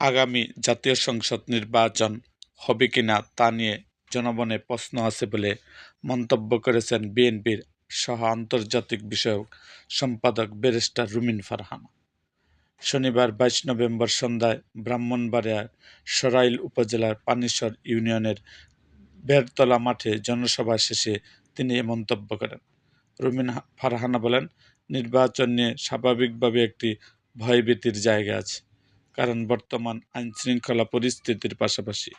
আগামী জাতীয় সংসদ নির্বাচন হবে কিনা তা নিয়ে জনমনে প্রশ্ন আছে বলে মন্তব্য করেছেন বিএনপির সহ আন্তর্জাতিক বিষয়ক সম্পাদক ব্যারিস্টার রুমিন ফারহানা। শনিবার বাইশ নভেম্বর সন্ধ্যায় ব্রাহ্মণবাড়িয়ার সরাইল উপজেলার পানিশ্বর ইউনিয়নের বেরতলা মাঠে জনসভা শেষে তিনি এ মন্তব্য করেন। রুমিন ফারহানা বলেন, নির্বাচন নিয়ে স্বাভাবিকভাবে একটি ভয়ভীতির জায়গা আছে। কারণ বর্তমান আইনশৃঙ্খলা পরিস্থিতির পাশাপাশি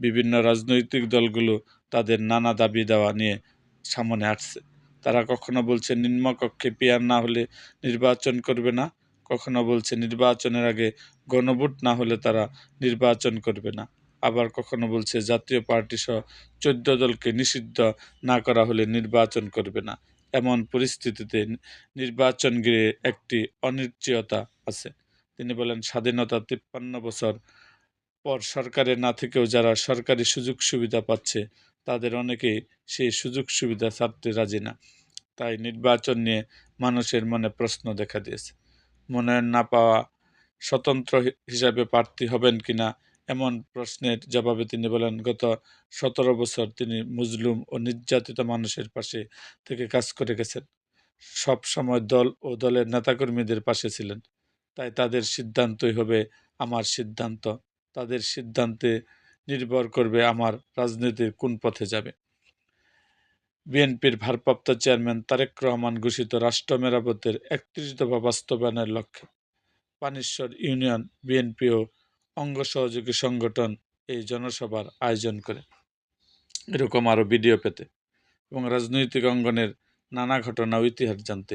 বিভিন্ন রাজনৈতিক দলগুলো তাদের নানা দাবি দেওয়া নিয়ে সামনে আসছে। তারা কখনো বলছে নিম্নকক্ষে পিয়ার না হলে নির্বাচন করবে না, কখনো বলছে নির্বাচনের আগে গণভোট না হলে তারা নির্বাচন করবে না, আবার কখনো বলছে জাতীয় পার্টি সহ চোদ্দ দলকে নিষিদ্ধ না করা হলে নির্বাচন করবে না। এমন পরিস্থিতিতে নির্বাচন ঘিরে একটি অনিশ্চয়তা আছে। তিনি বলেন, স্বাধীনতা তিপ্পান্ন বছর পর সরকারে না থেকেও যারা সরকারি সুযোগ সুবিধা পাচ্ছে, তাদের অনেকেই সেই সুযোগ সুবিধা ছাড়তে রাজি না। তাই নির্বাচন নিয়ে মানুষের মনে প্রশ্ন দেখা দিয়েছে। মনোনয়ন না পাওয়া স্বতন্ত্র হিসাবে প্রার্থী হবেন কিনা এমন প্রশ্নের জবাবে তিনি বলেন, গত সতেরো বছর তিনি মুজলুম ও নির্যাতিত মানুষের পাশে থেকে কাজ করে গেছেন। সব সময় দল ও দলের নেতাকর্মীদের পাশে ছিলেন। তাই তাদের সিদ্ধান্তই হবে আমার সিদ্ধান্ত। তাদের সিদ্ধান্তে নির্ভর করবে আমার রাজনীতির কোন পথে যাবে। বিএনপির ভারপ্রাপ্ত চেয়ারম্যান তারেক রহমান ঘোষিত রাষ্ট্র মেরামতের একত্রিশ দফা বাস্তবায়নের লক্ষ্যে পানেশ্বর ইউনিয়ন, বিএনপি ও অঙ্গ সহযোগী সংগঠন এই জনসভার আয়োজন করে। এরকম আরও ভিডিও পেতে এবং রাজনৈতিক অঙ্গনের নানা ঘটনা ইতিহাস জানতে